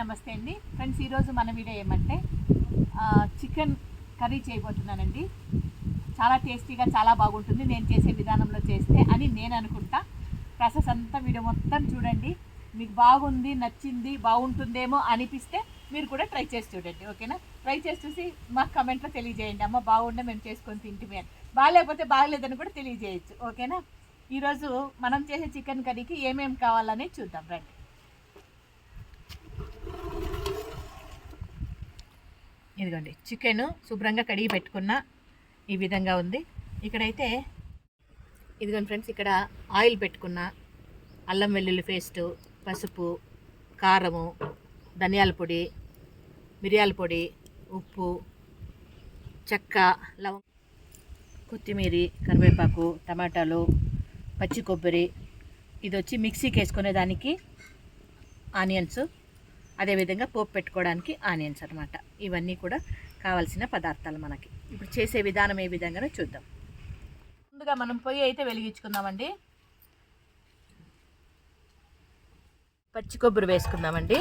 నమస్తే అండి. ఫ్రెండ్స్ ఈరోజు మన వీడియో ఏమంటే చికెన్ కర్రీ చేయబోతున్నానండి. చాలా టేస్టీగా చాలా బాగుంటుంది. నేను చేసే విధానంలో చేస్తే అని నేను అనుకుంటా. ప్రాసెస్ అంతా వీడియో మొత్తం చూడండి. మీకు బాగుంది నచ్చింది బాగుంటుందేమో అనిపిస్తే మీరు కూడా ట్రై చేసి చూడండి. ఓకేనా? ట్రై చేసి చూసి మాకు కమెంట్లో తెలియజేయండి. అమ్మ బాగుండే మేము చేసుకొని తింటిమి అని. బాగాలేకపోతే బాగలేదని కూడా తెలియజేయచ్చు. ఓకేనా? ఈరోజు మనం చేసే చికెన్ కర్రీకి ఏమేమి కావాలని చూద్దాం. రండి. ఇదిగోండి చికెన్ శుభ్రంగా కడిగి పెట్టుకున్న ఈ విధంగా ఉంది. ఇక్కడైతే ఇదిగోండి ఫ్రెండ్స్ ఇక్కడ ఆయిల్ పెట్టుకున్న అల్లం వెల్లుల్లి పేస్టు పసుపు కారము ధనియాల పొడి మిరియాల పొడి ఉప్పు చెక్క లవం కొత్తిమీర కరివేపాకు టమాటాలు పచ్చి కొబ్బరి. ఇది వచ్చి మిక్సీకి వేసుకునే దానికి ఆనియన్స్. అదేవిధంగా పోపు పెట్టుకోవడానికి ఆనియన్స్ అనమాట ఇవన్నీ కూడా కావాల్సిన పదార్థాలు మనకి. ఇప్పుడు చేసే విధానం ఏ విధంగానో చూద్దాం. ముందుగా మనం పొయ్యి అయితే వెలిగించుకుందామండి. పచ్చి కొబ్బరి వేసుకుందామండి.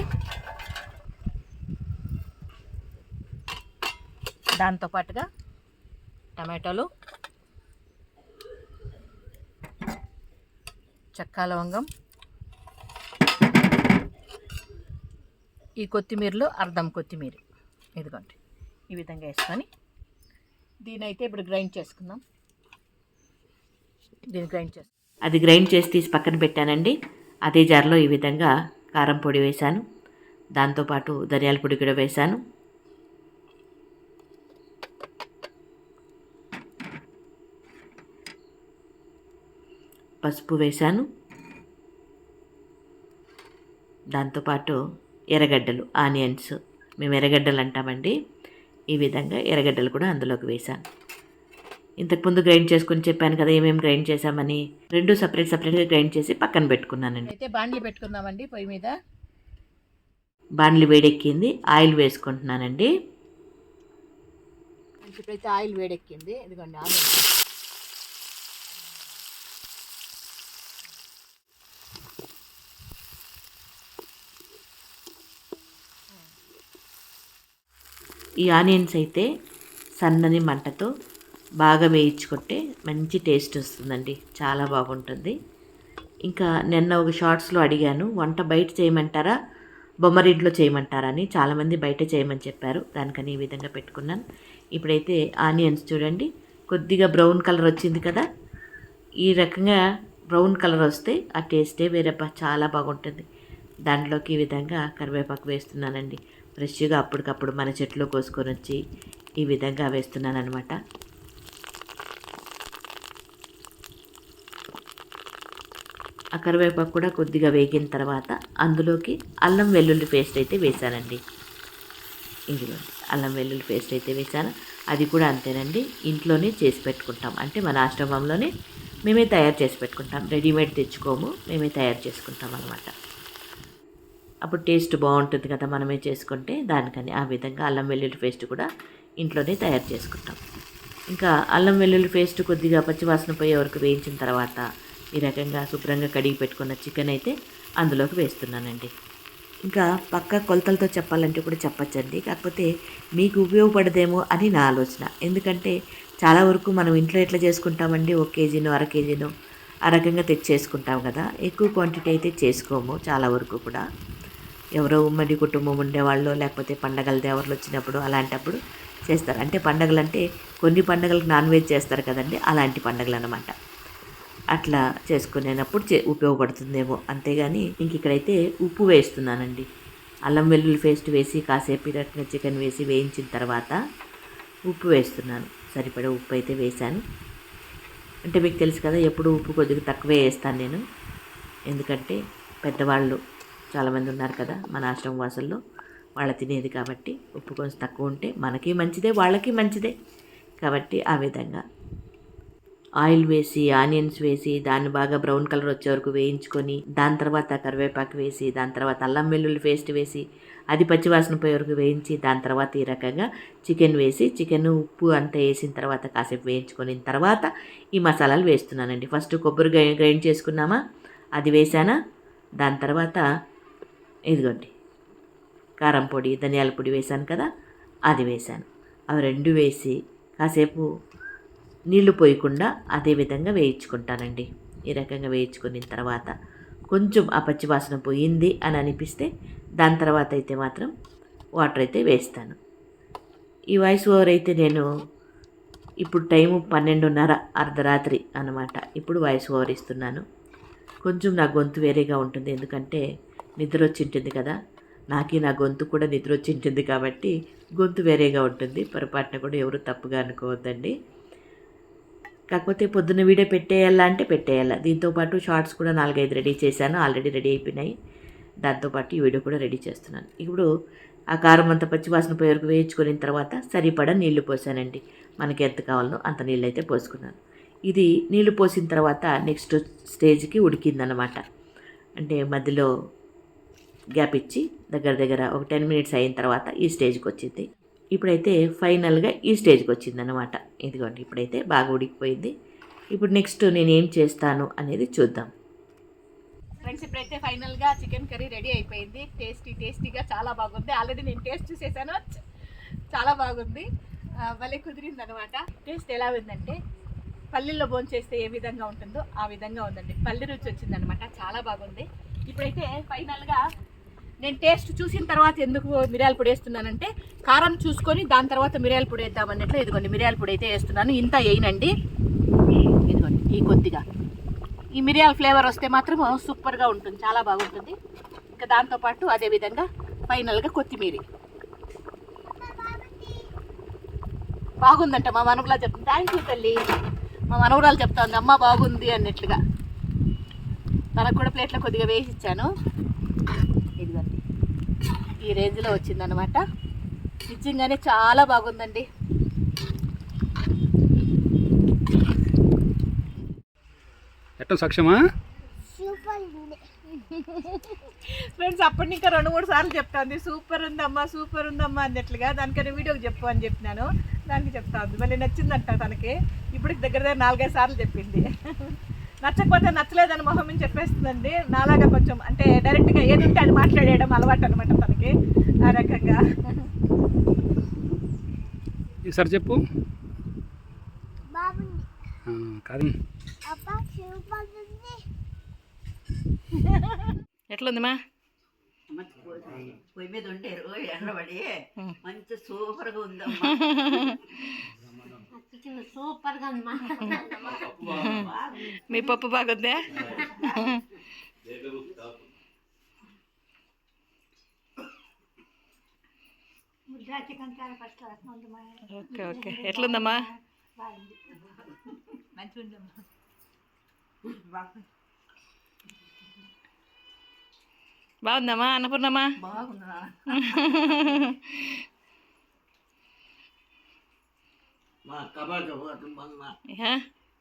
దాంతోపాటుగా టమాటోలు చెక్క లవంగం ఈ కొత్తిమీరలో అర్ధం కొత్తిమీర. ఇదిగోండి. ఈ విధంగా వేసుకొని దీని అయితే ఇప్పుడు గ్రైండ్ చేసుకుందాం. దీన్ని గ్రైండ్ చేసు అది గ్రైండ్ చేసి తీసి పక్కన పెట్టానండి. అదే జార్లో ఈ విధంగా కారం పొడి వేశాను. దాంతోపాటు ధనియాల పొడి కూడా వేశాను. పసుపు వేశాను. దాంతోపాటు ఎర్రగడ్డలు ఆనియన్స్. మేము ఎర్రగడ్డలు అంటామండి. ఈ విధంగా ఎర్రగడ్డలు కూడా అందులోకి వేశాను. ఇంతకుముందు గ్రైండ్ చేసుకుని చెప్పాను కదా ఏమేమి గ్రైండ్ చేశామని. రెండు సపరేట్ సపరేట్గా గ్రైండ్ చేసి పక్కన పెట్టుకున్నానండి. అయితే బాండ్లు పెట్టుకుందామండి పొయ్యి మీద. బాణలి వేడెక్కింది ఆయిల్ వేసుకుంటున్నానండి. ఇప్పుడైతే ఆయిల్ వేడెక్కింది. ఇదిగోండి ఆయిల్ ఈ ఆనియన్స్ అయితే సన్నని మంటతో బాగా వేయించుకుంటే మంచి టేస్ట్ వస్తుందండి. చాలా బాగుంటుంది. ఇంకా నిన్న ఒక షార్ట్స్లో అడిగాను వంట బయట చేయమంటారా? బొమ్మరింట్లో చేయమంటారా? అని చాలామంది బయట చేయమని చెప్పారు. దానికని ఈ విధంగా పెట్టుకున్నాను. ఇప్పుడైతే ఆనియన్స్ చూడండి. కొద్దిగా బ్రౌన్ కలర్ వచ్చింది కదా. ఈ రకంగా బ్రౌన్ కలర్ వస్తే ఆ టేస్టే వేరే చాలా బాగుంటుంది. దాంట్లోకి ఈ విధంగా కరివేపాకు వేస్తున్నానండి. ఫ్రెష్గా అప్పటికప్పుడు మన చెట్లో కోసుకొని వచ్చి ఈ విధంగా వేస్తున్నాను అనమాట ఆ కరివేపాకు కూడా కొద్దిగా వేగిన తర్వాత అందులోకి అల్లం వెల్లుల్లి పేస్ట్ అయితే వేశానండి. ఇందులో అల్లం వెల్లుల్లి పేస్ట్ అయితే వేసాను అది కూడా అంతేనండి. ఇంట్లోనే చేసి పెట్టుకుంటాం. అంటే మన ఆశ్రమంలోనే మేమే తయారు చేసి పెట్టుకుంటాం. రెడీమేడ్ తెచ్చుకోము మేమే తయారు చేసుకుంటాం అనమాట అప్పుడు టేస్ట్ బాగుంటుంది కదా మనమే చేసుకుంటే దానికని ఆ విధంగా అల్లం వెల్లుల్లి పేస్ట్ కూడా ఇంట్లోనే తయారు చేసుకుంటాం. ఇంకా అల్లం వెల్లుల్లి పేస్ట్ కొద్దిగా పచ్చివాసన పోయే వరకు వేయించిన తర్వాత ఈ రకంగా శుభ్రంగా కడిగి పెట్టుకున్న చికెన్ అయితే అందులోకి వేస్తున్నానండి. ఇంకా పక్క కొలతలతో చెప్పాలంటే కూడా చెప్పచ్చండి. కాకపోతే మీకు ఉపయోగపడదేమో అని నా ఆలోచన. ఎందుకంటే చాలా వరకు మనం ఇంట్లో ఎట్లా చేసుకుంటామండి? ఒక కేజీనో అర కేజీనో ఆ రకంగా తెచ్చేసుకుంటాం కదా. ఎక్కువ క్వాంటిటీ అయితే చేసుకోము చాలా వరకు కూడా. ఎవరో ఉమ్మడి కుటుంబం ఉండేవాళ్ళు లేకపోతే పండగల దేవర్లు వచ్చినప్పుడు అలాంటప్పుడు చేస్తారు. అంటే పండగలు అంటే కొన్ని పండగలకు నాన్ వెజ్ చేస్తారు కదండి అలాంటి పండగలు అనమాట అట్లా చేసుకునేటప్పుడు చే ఉపయోగపడుతుందేమో. అంతేగాని ఇంక ఇక్కడైతే ఉప్పు వేస్తున్నానండి. అల్లం వెల్లుల్లి పేస్ట్ వేసి కాసేపు ఈ చికెన్ వేసి వేయించిన తర్వాత ఉప్పు వేస్తున్నాను. సరిపడే ఉప్పు అయితే వేశాను. అంటే మీకు తెలుసు కదా ఎప్పుడు ఉప్పు కొద్దిగా తక్కువే వేస్తాను నేను. ఎందుకంటే పెద్దవాళ్ళు చాలామంది ఉన్నారు కదా మన ఆశ్రమ వాసుల్లో వాళ్ళ తినేది కాబట్టి ఉప్పు కొంచెం తక్కువ ఉంటే మనకి మంచిదే వాళ్ళకి మంచిదే. కాబట్టి ఆ విధంగా ఆయిల్ వేసి ఆనియన్స్ వేసి దాన్ని బాగా బ్రౌన్ కలర్ వచ్చే వరకు వేయించుకొని దాని తర్వాత కరివేపాకు వేసి దాని తర్వాత అల్లం వెల్లుల్లి పేస్ట్ వేసి అది పచ్చివాసన పోయే వరకు వేయించి దాని తర్వాత ఈ రకంగా చికెన్ వేసి చికెన్ ఉప్పు అంతా వేసిన తర్వాత కాసేపు వేయించుకొని తర్వాత ఈ మసాలాలు వేస్తున్నానండి. ఫస్ట్ కొబ్బరి గ్రైండ్ చేసుకున్నామా? అది వేసానా? దాని తర్వాత ఇదిగోండి. కారం పొడి ధనియాల పొడి వేశాను కదా అది వేశాను. అవి రెండు వేసి కాసేపు నీళ్ళు పోయకుండా అదే విధంగా వేయించుకుంటానండి. ఈ రకంగా వేయించుకున్న తర్వాత కొంచెం ఆ పచ్చివాసన పోయింది అని అనిపిస్తే దాని తర్వాత అయితే మాత్రం వాటర్ అయితే వేస్తాను. ఈ వాయిస్ ఓవర్ అయితే నేను ఇప్పుడు టైము పన్నెండున్నర అర్ధరాత్రి అనమాట ఇప్పుడు వాయిస్ ఓవర్ ఇస్తున్నాను. కొంచెం నా గొంతు వేరేగా ఉంటుంది. ఎందుకంటే నిద్ర వచ్చింటుంది కదా. నాకు నా గొంతు కూడా నిద్ర వచ్చింటుంది కాబట్టి గొంతు వేరేగా ఉంటుంది. పొరపాటున కూడా ఎవరు తప్పుగా అనుకోవద్దండి. కాకపోతే పొద్దున్న వీడియో పెట్టేయాలా అంటే పెట్టేయాలా. దీంతోపాటు షార్ట్స్ కూడా నాలుగైదు రెడీ చేశాను. ఆల్రెడీ రెడీ అయిపోయినాయి. దాంతోపాటు ఈ వీడియో కూడా రెడీ చేస్తున్నాను. ఇప్పుడు ఆ కారం అంతా పచ్చివాసన పోయే వరకు వేయించుకున్న తర్వాత సరిపడా నీళ్ళు పోసానండి. మనకి ఎంత కావాలో అంత నీళ్ళు అయితే పోసుకున్నాను. ఇది నీళ్ళు పోసిన తర్వాత నెక్స్ట్ స్టేజ్కి ఉడికిందనమాట. అంటే మధ్యలో గ్యాప్ ఇచ్చి దగ్గర దగ్గర ఒక టెన్ మినిట్స్ అయిన తర్వాత ఈ స్టేజ్కి వచ్చింది. ఇప్పుడైతే ఫైనల్గా ఈ స్టేజ్కి వచ్చిందనమాట ఇదిగోండి ఇప్పుడైతే బాగా ఉడికిపోయింది. ఇప్పుడు నెక్స్ట్ నేను ఏం చేస్తాను అనేది చూద్దాం. ఫ్రెండ్స్ ఇప్పుడైతే ఫైనల్గా చికెన్ కర్రీ రెడీ అయిపోయింది. టేస్టీ టేస్టీగా చాలా బాగుంది. ఆల్రెడీ నేను టేస్ట్ చూసేసాను. చాలా బాగుంది. ఆ, భలే కుదిరింది అనమాట టేస్ట్ ఎలా ఉందంటే పల్లీల్లో భోంచేస్తే ఏ విధంగా ఉంటుందో ఆ విధంగా ఉందండి. పల్లి రుచి వచ్చిందనమాట చాలా బాగుంది. ఇప్పుడైతే ఫైనల్గా నేను టేస్ట్ చూసిన తర్వాత ఎందుకు మిరియాల పొడి వేస్తున్నానంటే కారం చూసుకొని దాని తర్వాత మిరియాల పొడి వేద్దామన్నట్లు ఇదిగోండి మిరియాల పొడి అయితే వేస్తున్నాను. ఇంత వేయనండి. ఇదిగోండి ఈ కొద్దిగా. ఈ మిరియాల ఫ్లేవర్ వస్తే మాత్రం సూపర్గా ఉంటుంది చాలా బాగుంటుంది. ఇంకా దాంతోపాటు అదేవిధంగా ఫైనల్గా కొత్తిమీర. బాగుందంట మా మనవరాలు చెప్తుంది థ్యాంక్ యూ తల్లి. మా మనవరాలు చెప్తాంది అమ్మ బాగుంది అన్నట్లుగా. తనకు కూడా ప్లేట్లో కొద్దిగా వేసి ఇచ్చాను. ఈ రేంజ్లో వచ్చిందనమాట నిజంగానే చాలా బాగుందండి. ఫ్రెండ్స్ అప్పటి ఇంకా రెండు మూడు సార్లు చెప్తాంది సూపర్ ఉందమ్మా సూపర్ ఉందమ్మా అన్నట్లుగా. దానికన్నా వీడియోకి చెప్పు అని చెప్పినాను. దానికి చెప్తా ఉంది మళ్ళీ నచ్చిందంట తనకి. ఇప్పుడు దగ్గర దగ్గర నాలుగైదు సార్లు చెప్పింది. నచ్చకపోతే నచ్చలేదని మొహం మీద చెప్పేస్తుందండి. నాలాగా కొంచెం అంటే డైరెక్ట్గా ఏది ఉంటే అది మాట్లాడేయడం అలవాటు అనమాట తనకి ఆ రకంగా. ఈసారి చెప్పు. కాదు అప్ప సూపర్ ఉంది ఎట్లుందిమా? పొయ్యి మీద ఉంటే రోజు ఎండబడి మంచి సూపర్గా ఉందమ్మా. సూపర్గా ఉందమ్మా మీ పప్పు బాగుందే. Okay okay. ఎట్లుందమ్మా? బాగుందమ్మా? అన్నపూర్ణమ్మా? బాగుందా మా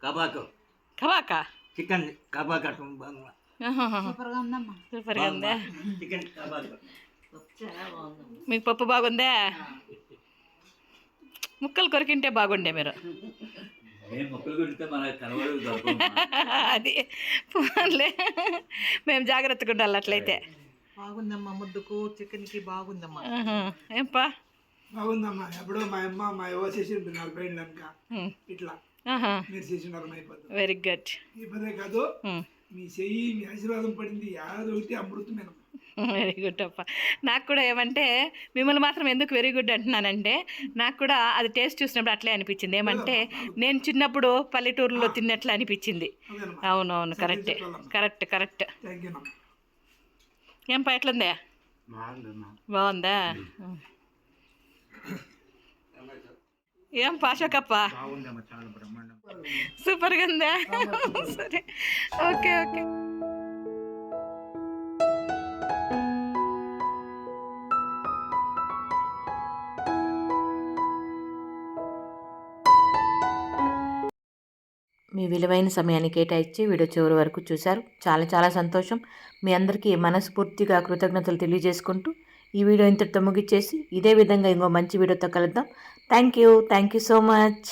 కబాక? కబాక. చికెన్ బంగ్లా సూపర్గా ఉందమ్మా. సూపర్గా ఉందా? చికెన్ కబాక. మీకు పప్పు బాగుందా? ముక్కలు కొరికింటే బాగుండే మీరు. అది పోన్లే మేము జాగ్రత్తగా ఉండాలి అట్లయితే. బాగుందమ్మా ముద్దుకు చికెన్కి బాగుందమ్మా. ఏంపా? బాగుందమ్మా. ఎప్పుడో మా అమ్మ మా యువ కనుక ఉమ్. ఇట్లా. మీరు చేసినారు అయిపోతుంది. వెరీ గుడ్ కాదు మీ చెయ్యి మీ ఆశీర్వాదం పడింది. యాదో ఒకటి అమృతమేనమ్మా. వెరీ గుడ్ అప్ప. నాకు కూడా ఏమంటే మిమ్మల్ని మాత్రం ఎందుకు వెరీ గుడ్ అంటున్నానంటే నాకు కూడా అది టేస్ట్ చూసినప్పుడు అట్లే అనిపించింది. ఏమంటే నేను చిన్నప్పుడు పల్లెటూరులో తిన్నట్లు అనిపించింది. అవునవును కరెక్టే కరెక్ట్ కరెక్ట్ ఏం పా ఎట్లుందే? బాగుందా ఏం పాషకప్ప? సూపర్గా ఉందా? సరే. Okay okay. మీ విలువైన సమయాన్ని కేటాయించి వీడియో చివరి వరకు చూశారు. చాలా చాలా సంతోషం. మీ అందరికీ మనస్ఫూర్తిగా కృతజ్ఞతలు తెలియజేసుకుంటూ ఈ వీడియో ఇంతటితో ముగిచ్చేసి ఇదే విధంగా ఇంకో మంచి వీడియోతో కలుద్దాం. Thank you thank you so much